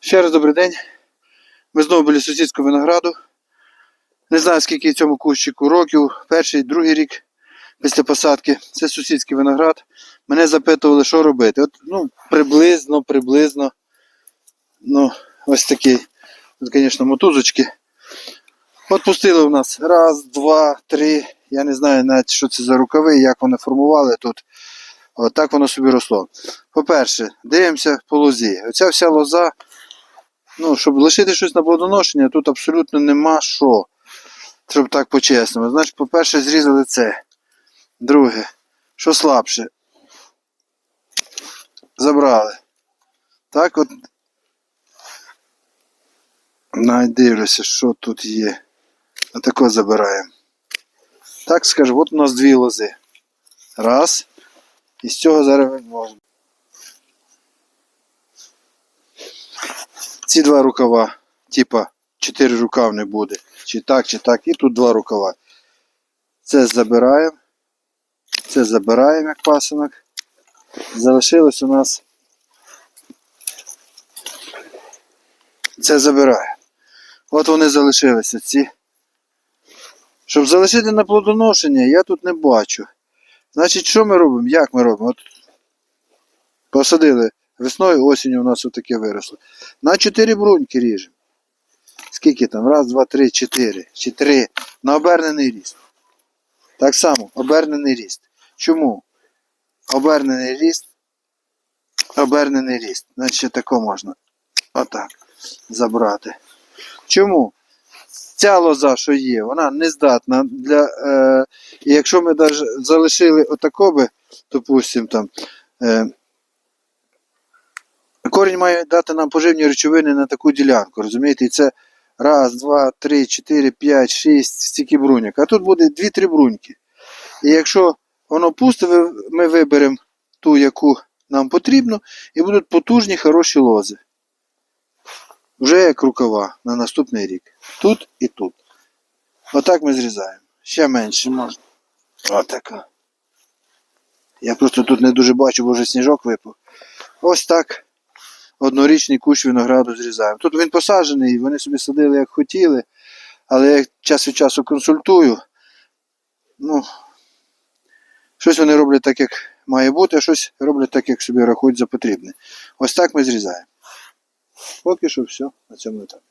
Ще раз добрий день. Ми знову біля сусідського винограду. Не знаю, скільки цьому кущику років, перший, другий рік після посадки. Це сусідський виноград. Мене запитували, що робити. От, ну, приблизно, приблизно. Ну, ось. Тут, звісно, мотузочки. От пустили у нас раз, два, три. Я не знаю навіть, що це за рукави, як вони формували тут. От так воно собі росло. По-перше, дивимося по лозі. Оця вся лоза, ну, щоб лишити щось на плодоношення, тут абсолютно нема що. Щоб так по-чесному. Значить, по-перше, зрізали це. Друге, що слабше. Забрали. Так от. Навіть дивлюся, що тут є. Отако забираємо. Так скажу, от у нас дві лози. Раз. І з цього зараз можемо. Ці два рукава, типа, чотири рукав не буде. Чи так, чи так. І тут два рукава. Це забираємо. Це забираємо як пасинок. Залишилось у нас. Це забираємо. От вони залишилися ці. Щоб залишити на плодоношення, я тут не бачу. Значить, що ми робимо? Як ми робимо? От посадили весною, осінню у нас отаке виросло. На 4 бруньки ріжемо. Скільки там? Раз, два, три, чотири. Чи три. На обернений ріст. Так само, обернений ріст. Чому? Обернений ріст. Обернений ріст. Значить, тако можна. Отак. Забрати. Чому? Ця лоза, що є, вона не здатна для. Е, і якщо ми даже залишили отако би, допустим, там. Е, корінь має дати нам поживні речовини на таку ділянку, розумієте? І це раз, два, три, чотири, п'ять, шість, стільки бруньок. А тут буде дві-три бруньки. І якщо воно пусте, ми виберемо ту, яку нам потрібно, і будуть потужні, хороші лози. Вже як рукава на наступний рік. Тут і тут. Отак ми зрізаємо. Ще менше можна. Отака. Я просто тут не дуже бачу, бо вже сніжок випав. Ось так. Однорічний кущ винограду зрізаємо. Тут він посаджений, вони собі садили як хотіли, але я час від часу консультую. Ну, щось вони роблять так, як має бути, а щось роблять так, як собі рахують за потрібне. Ось так ми зрізаємо. Поки що все на цьому етапі.